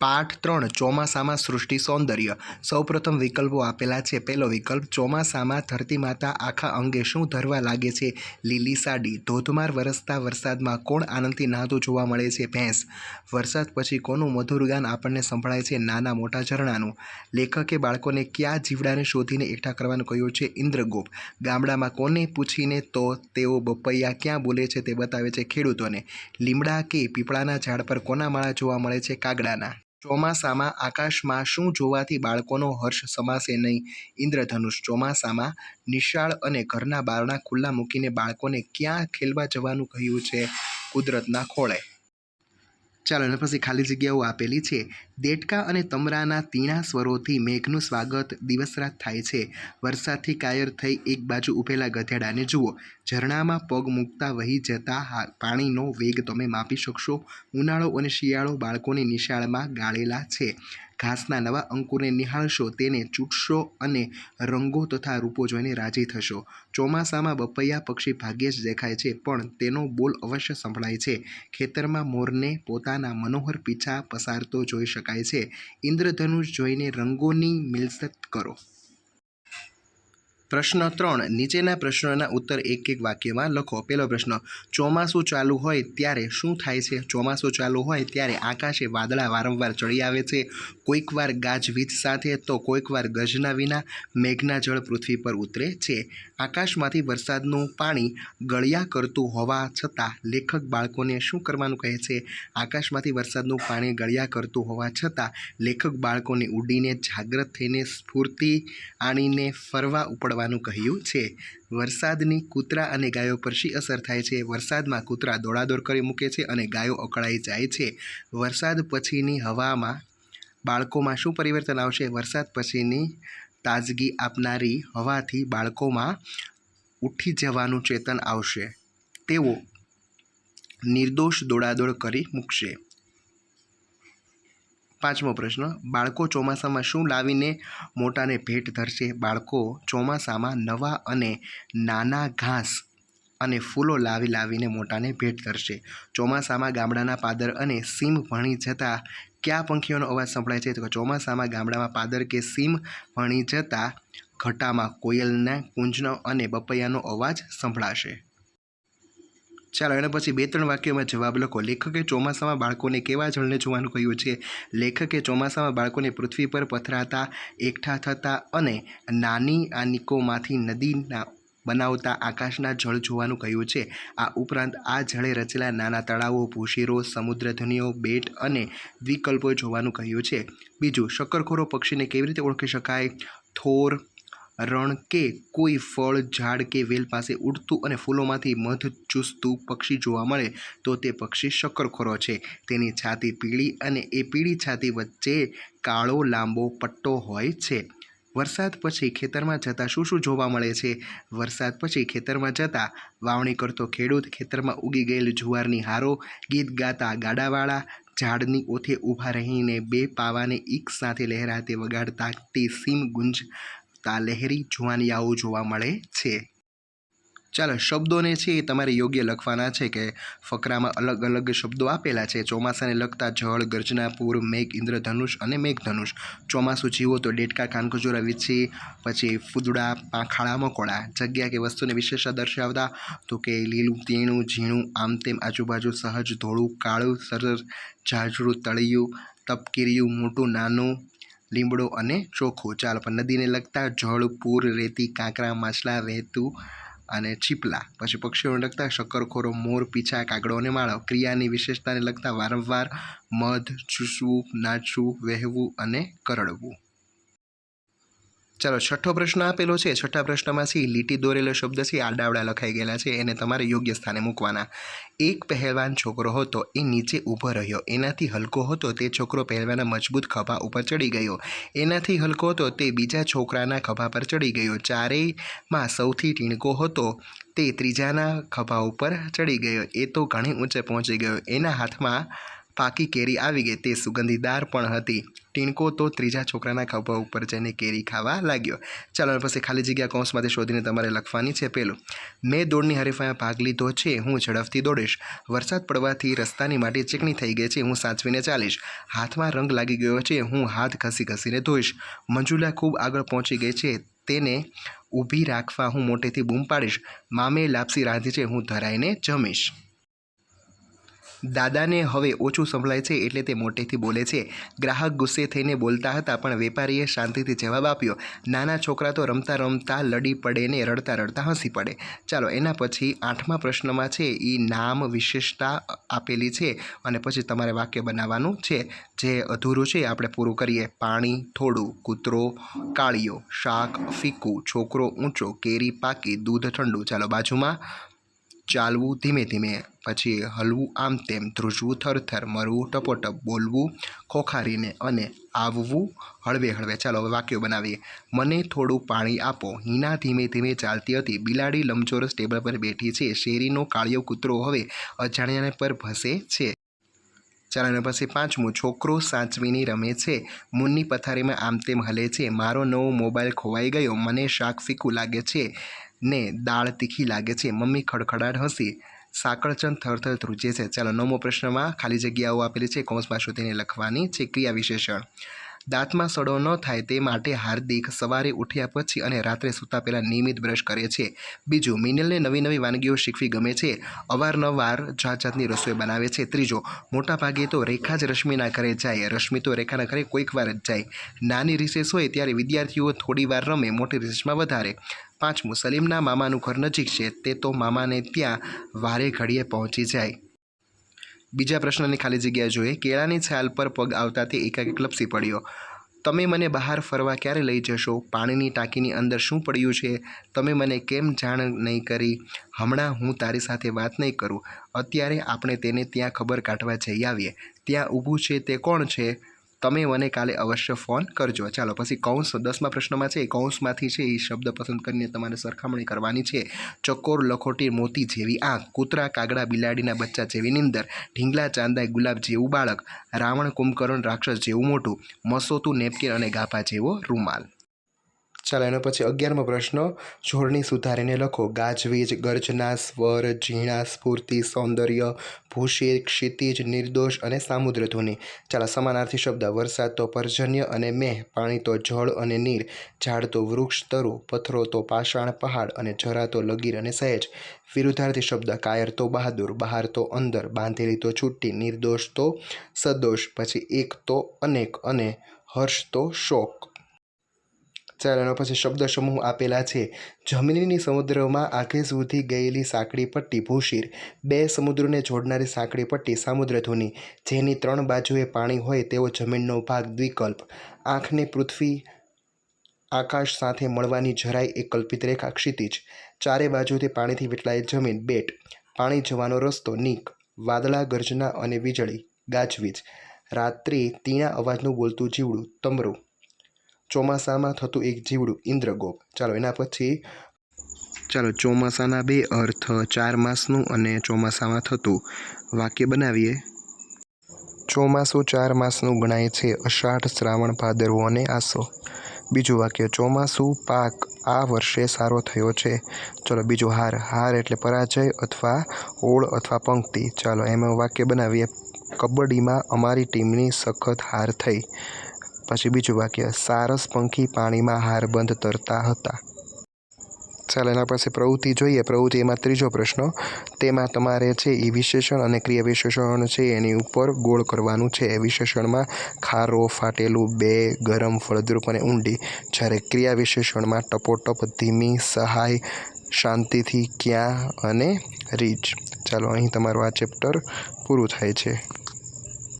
પાઠ ત્રણ, ચોમાસામાં સૃષ્ટિ સૌંદર્ય. સૌપ્રથમ વિકલ્પો આપેલા છે. પહેલો વિકલ્પ, ચોમાસામાં ધરતી માતા આખા અંગે શું ધરવા લાગે છે? લીલી સાડી, ધોધમાર વરસતા વરસાદમાં કોણ આનંદથી નાહતું જોવા મળે છે? ભેંસ. વરસાદ પછી કોનું મધુર ગાન આપણને સંભળાય છે? નાના મોટા ઝરણાનું. લેખકે બાળકોને કયા જીવડાને શોધીને એકઠા કરવાનું કહ્યું છે? ઇન્દ્રગોપ ગામડામાં કોને પૂછીને તો તેઓ બપૈયા ક્યાં બોલે છે તે બતાવે છે ખેડૂતોને. લીમડા કે પીપળાના ઝાડ પર કોના માળા જોવા મળે છે? કાગડાના. ચોમાસામાં આકાશમાં શું જોવાથી બાળકોનો હર્ષ સમાશે નહીં? ઇન્દ્રધનુષ, ચોમાસામાં નિશાળ અને ઘરના બારણા ખુલ્લા મૂકીને બાળકોને ક્યાં ખેલવા જવાનું કહ્યું છે? કુદરતના ખોળે ચાલો અને પછી ખાલી જગ્યાઓ આપેલી છે. દેડકા અને તમરાના તીણા સ્વરોથી મેઘનું સ્વાગત દિવસરાત થાય છે. વરસાદથી કાયર થઈ એક બાજુ ઊભેલા ગધેડાને જુઓ. ઝરણામાં પગ મૂકતા વહી જતા પાણીનો વેગ તમે માપી શકશો? ઉનાળો અને શિયાળો બાળકોની નિશાળમાં ગાળેલા છે. ઘાસના નવા અંકુરને નિહાળશો, તેને ચૂંટશો અને રંગો તથા રૂપો જોઈને રાજી થશો. ચોમાસામાં બપૈયા પક્ષી ભાગ્યે જ દેખાય છે, પણ તેનો બોલ અવશ્ય સંભળાય છે. ખેતરમાં મોરને પોતાના મનોહર પીછા પસારતો જોઈ શકાય છે. ઇન્દ્રધનુષ જોઈને રંગોની મિલસત કરો. પ્રશ્ન ત્રણ, નીચેના પ્રશ્નોના ઉત્તર એક એક વાક્યમાં લખો. પહેલો પ્રશ્ન, ચોમાસું ચાલુ હોય ત્યારે શું થાય છે? ચોમાસું ચાલુ હોય ત્યારે આકાશે વાદળા વારંવાર ચડી આવે છે. કોઈક વાર ગાજવીજ સાથે તો કોઈકવાર ગજના વિના મેઘના જળ પૃથ્વી પર ઉતરે છે. આકાશમાંથી વરસાદનું પાણી ગળ્યા કરતું હોવા છતાં લેખક બાળકોને શું કરવાનું કહે છે? આકાશમાંથી વરસાદનું પાણી ગળ્યા કરતું હોવા છતાં લેખક બાળકોને ઉડીને જાગ્રત થઈને સ્ફૂર્તિ આણીને ફરવા ઉપડવાનું કહ્યું છે. વરસાદની કૂતરા અને ગાયો પર શી અસર થાય છે? વરસાદમાં કૂતરા દોડાદોડ કરી મૂકે છે અને ગાયો અકળાઈ જાય છે. વરસાદ પછીની હવામાં બાળકોમાં શું પરિવર્તન આવશે? વરસાદ પછીની તાજગી આપનારી હવાથી બાળકોમાં ઉઠી જવાનું ચેતન આવશે. તેઓ નિર્દોષ દોડાદોડ કરી મૂકશે. પાંચમો પ્રશ્ન, બાળકો ચોમાસામાં શું લાવીને મોટાને ભેટ ધરશે? બાળકો ચોમાસામાં નવા અને નાના ઘાસ અને ફૂલો લાવી લાવીને મોટાને ભેટ ધરશે. ચોમાસામાં ગામડાના પાદર અને સીમ ભણી જતા કયા પંખીઓનો અવાજ સંભળાય છે? તો ચોમાસામાં ગામડામાં પાદર કે સીમ ભણી જતા ઘટામાં કોયલના કુંજનો અને બપૈયાનો અવાજ સંભળાશે. ચાલો, એના પછી બે ત્રણ વાક્યોમાં જવાબ લખો. લેખકે ચોમાસામાં બાળકોને કેવા જળને જોવાનું કહ્યું છે? લેખકે ચોમાસામાં બાળકોને પૃથ્વી પર પથરાતા, એકઠા થતા અને નાની આનિકોમાંથી નદીના બનાવતા આકાશના જળ જોવાનું કહ્યું છે. આ ઉપરાંત આ જળે રચેલા નાના તળાવો ભૂશીરો સમુદ્રધુનીઓ, બેટ અને દ્વિકલ્પો જોવાનું કહ્યું છે. બીજું, શક્કરખોરો પક્ષીને કેવી રીતે ઓળખી શકાય? થોર રણ કે કોઈ ફળ ઝાડ કે વેલ પાસે ઉડતું અને ફૂલોમાંથી મધ ચૂસતું પક્ષી જોવા મળે, તો તે પક્ષી શક્કરખોરો છે. તેની છાતી પીળી અને એ પીળી છાતી વચ્ચે કાળો, લાંબો પટ્ટો હોય છે. વરસાદ પછી ખેતરમાં જતાં શું શું જોવા મળે છે? વરસાદ પછી ખેતરમાં જતાં વાવણી કરતો ખેડૂત ખેતરમાં ઉગી ગયેલ જુવારની હારો, ગીત ગાતા ગાડાવાળા ઝાડની ઓથે ઊભા રહીને બે પાવાને એક સાથે લહેરાતે વગાડતા તે સીમ ગુંજતા લહેરી જુવાનિયાઓ જોવા મળે છે. ચાલો, શબ્દોને છે એ તમારે યોગ્ય લખવાના છે કે ફકરામાં અલગ અલગ શબ્દો આપેલા છે. ચોમાસાને લગતા જળ ગર્જનાપુર મેઘ, ઇન્દ્રધનુષ અને મેઘધનુષ. ચોમાસું જીવો તો ડેટકા કાનખજૂરા, વીછી, પછી ફૂદડા, પાંખાળા મકોડા જગ્યા કે વસ્તુને વિશેષતા દર્શાવતા તો કે લીલું તીણું ઝીણું, આમ તેમ આજુબાજુ સહજ ધોળું, કાળું સરસ ઝાઝડું તળિયું, તપકીરિયું, મોટું, નાનું લીમડો અને ચોખો. ચાલો, પણ નદીને લગતા જળ, પૂર, રેતી, કાંકરા, માછલા, વહેતું અને છીપલા. પછી પક્ષીઓને લગતા શક્કરખોરો, મોર, પીછા, કાગડો અને માળો. ક્રિયાની વિશેષતાને લગતા વારંવાર મધ, ચૂસવું, નાચવું, વહેવું અને કરડવું. ચાલો, છઠ્ઠો પ્રશ્ન આપેલો છે. છઠ્ઠા પ્રશ્નમાં સી લીટી દોરેલો શબ્દ છે આડાવડા લખાઈ ગયેલા છે, એને તમારે યોગ્ય સ્થાને મૂકવાના. એક પહેલવાન છોકરો હતો, એ નીચે ઊભો રહ્યો. એનાથી હલકો હતો, તે છોકરો પહેલવાના મજબૂત ખભા ઉપર ચડી ગયો. એનાથી હલકો હતો, તે બીજા છોકરાના ખભા પર ચડી ગયો. ચારેયમાં સૌથી ટીણકો હતો, તે ત્રીજાના ખભા ઉપર ચડી ગયો. એ તો ઘણી ઊંચે પહોંચી ગયો. એના હાથમાં પાકી કેરી આવી ગઈ. તે સુગંધીદાર પણ હતી. ટીણકો તો ત્રીજા છોકરાના ખભા ઉપર જઈને કેરી ખાવા લાગ્યો. ચાલો પછી ખાલી જગ્યા કૌંસમાંથી શોધીને તમારે લખવાની છે પેલું. મેં દોડની હરીફાઈમાં ભાગ લીધો છે. હું ઝડપથી દોડીશ. વરસાદ પડવાથી રસ્તાની માટી ચીકણી થઈ ગઈ છે. હું સાચવીને ચાલીશ. હાથમાં રંગ લાગી ગયો છે. હું હાથ ઘસી ઘસીને ધોઈશ. મંજુલા ખૂબ આગળ પહોંચી ગઈ છે. તેને ઊભી રાખવા હું મોટેથી બૂમ પાડીશ. મામે લાપસી રાંધી છે. હું ધરાઈને જમીશ. દાદાને હવે ઓછું સંભળાય છે એટલે તે મોટેથી બોલે છે. ગ્રાહક ગુસ્સે થઈને બોલતા હતા, પણ વેપારીએ શાંતિથી જવાબ આપ્યો. નાના છોકરા તો રમતા રમતા લડી પડે ને રડતા રડતા હસી પડે. ચાલો, એના પછી આઠમા પ્રશ્નમાં છે એ નામ વિશેષતા આપેલી છે અને પછી તમારે વાક્ય બનાવવાનું છે. જે અધૂરું છે, આપણે પૂરું કરીએ. પાણી, થોડું, કૂતરો, કાળિયો, શાક, ફીકું, છોકરો ઊંચો, કેરી, પાકી, દૂધ ઠંડુ. ચાલો, બાજુમાં ચાલવું ધીમે ધીમે, પછી હલવું આમ તેમ, ધ્રુજવું થરથર, મરવું ટપોટપ, બોલવું, ખોખારીને અને આવવું હળવે હળવે. ચાલો હવે વાક્યો બનાવીએ. મને થોડું પાણી આપો. હિના ધીમે ધીમે ચાલતી હતી. બિલાડી લંબચોરસ ટેબલ પર બેઠી છે. શેરીનો કાળિયો કૂતરો હવે અજાણ્યાને પર ભસે છે. ચાલો એના પછી પાંચમું. છોકરો સાચવીની રમે છે. મૂનની પથારીમાં આમ તેમ હલે છે. મારો નવો મોબાઈલ ખોવાઈ ગયો. મને શાક ફીકું લાગે છે. ને દાળ તીખી લાગે છે. મમ્મી ખડખડાટ હસી. સાંકળચંદ થરથર ધ્રુજે છે. ચાલો નવમો પ્રશ્નમાં ખાલી જગ્યાઓ આપેલી છે. કૌંસમાં શોધીને લખવાની છે ક્રિયા વિશેષણ. દાંતમાં સડો ન થાય તે માટે હાર્દિક સવારે ઉઠ્યા પછી અને રાત્રે સૂતા પહેલાં નિયમિત બ્રશ કરે છે. બીજું, મિનલને નવી નવી વાનગીઓ શીખવી ગમે છે. અવારનવાર જાત જાતની રસોઈ બનાવે છે. ત્રીજો, મોટાભાગે તો રેખા જ રશ્મિના ઘરે જાય. રશ્મિ તો રેખાના ઘરે કોઈક વાર જ જાય. નાની રિસેસ હોય ત્યારે વિદ્યાર્થીઓ થોડી વાર રમે, મોટી રિસેસમાં વધારે. પાંચમું સલીમના મામાનું ઘર નજીક છે, તે તો મામાને ત્યાં વારે ઘડીએ પહોંચી જાય. બીજા પ્રશ્નની ખાલી જગ્યા જોઈએ. કેળાની છાલ પર પગ આવતા તે એકાએક લપસી પડ્યો. તમે મને બહાર ફરવા ક્યારે લઈ જશો? પાણીની ટાંકીની અંદર શું પડ્યું છે? તમે મને કેમ જાણ નહીં કરી? હમણાં હું તારી સાથે વાત નહીં કરું. અત્યારે આપણે તેને ત્યાં ખબર કાઢવા જઈ આવીએ. ત્યાં ઊભું છે તે કોણ છે? તમે મને કાલે અવશ્ય ફોન કરજો. ચાલો, પછી કૌંસ દસમા પ્રશ્નમાં છે. એ કૌંસમાંથી છે એ શબ્દ પસંદ કરીને તમારે સરખામણી કરવાની છે. ચકોર, લખોટી, મોતી જેવી આંખ, કૂતરા, કાગડા, બિલાડીના બચ્ચા જેવી નીંદર, ઢીંગલા, ચાંદા, ગુલાબ જેવું બાળક, રાવણ, કુંભકર્ણ, રાક્ષસ જેવું મોટું, મસોતું, નેપકિન અને ગાભા જેવો રૂમાલ. ચાલો એના પછી અગિયારમો પ્રશ્ન. જોડણી સુધારીને લખો. ગાજવીજ ગર્જના સ્વર ઝીણા સ્ફૂર્તિ, સૌંદર્ય ભૂષિર ક્ષિતિજ, નિર્દોષ અને સામુદ્ર ધ્વનિ. ચાલો સમાનાર્થી શબ્દ. વરસાદ તો પર્જન્ય અને મેહ, પાણી તો જળ અને નીર, ઝાડ તો વૃક્ષ તરુ, પથ્થરો તો પાષાણ પહાડ અને જરા તો લગીર અને સહેજ. વિરુદ્ધાર્થી શબ્દ. કાયર તો બહાદુર, બહાર તો અંદર, બાંધેલી તો છૂટી, નિર્દોષ તો સદોષ, પછી એક તો અનેક અને હર્ષ તો શોક. ચાલો પછી શબ્દ સમૂહ આપેલા છે. જમીનની સમુદ્રમાં આંખે સુધી ગયેલી સાંકડી પટ્ટી ભૂશીર, બે સમુદ્રને જોડનારી સાંકડી પટ્ટી સામુદ્રધુની, જેની ત્રણ બાજુએ પાણી હોય તેવો જમીનનો ભાગ દ્વિકલ્પ. આંખને પૃથ્વી આકાશ સાથે મળવાની જરાય એક કલ્પિત રેખા ક્ષિતિજ. ચારે બાજુથી પાણીથી વીટલાયેલ જમીન બેટ. પાણી જવાનો રસ્તો નીક, વાદળા ગર્જના અને વીજળી, ગાજવીજ. રાત્રિ તીણા અવાજનું બોલતું જીવડું તમરું ચોમાસામાં થતું એક જીવડું ઇન્દ્રગોપ. ચાલો, એના પછી ચાલો, ચોમાસાના બે અર્થ, ચાર માસનું અને ચોમાસામાં થતું વાક્ય બનાવીએ. ચોમાસું ચાર માસનું ગણાય છે, અષાઢ શ્રાવણ ભાદરવો અને આસો. બીજું વાક્ય, ચોમાસું પાક આ વર્ષે સારો થયો છે. ચલો, બીજું હાર હાર એટલે પરાજય અથવા ઓળ અથવા પંક્તિ. ચાલો, એમાં વાક્ય બનાવીએ. કબડ્ડીમાં અમારી ટીમની સખત હાર થઈ. પછી બીજું વાક્ય, સારસ પંખી પાણીમાં હારબંધ તરતા હતા. ચાલો, એના પાસે પ્રવૃત્તિ જોઈએ. પ્રવૃત્તિ એમાં ત્રીજો પ્રશ્ન, તેમાં તમારે છે એ વિશેષણ અને ક્રિયા વિશેષણ છે એની ઉપર ગોળ કરવાનું છે. એ વિશેષણમાં ખારો, ફાટેલું, બે, ગરમ, ફળદ્રુપ અને ઊંડી. જ્યારે ક્રિયા વિશેષણમાં ટપોટપ, ધીમી, સહાય, શાંતિથી ક્યાં અને રીચ. ચાલો, અહીં તમારું આ ચેપ્ટર પૂરું થાય છે.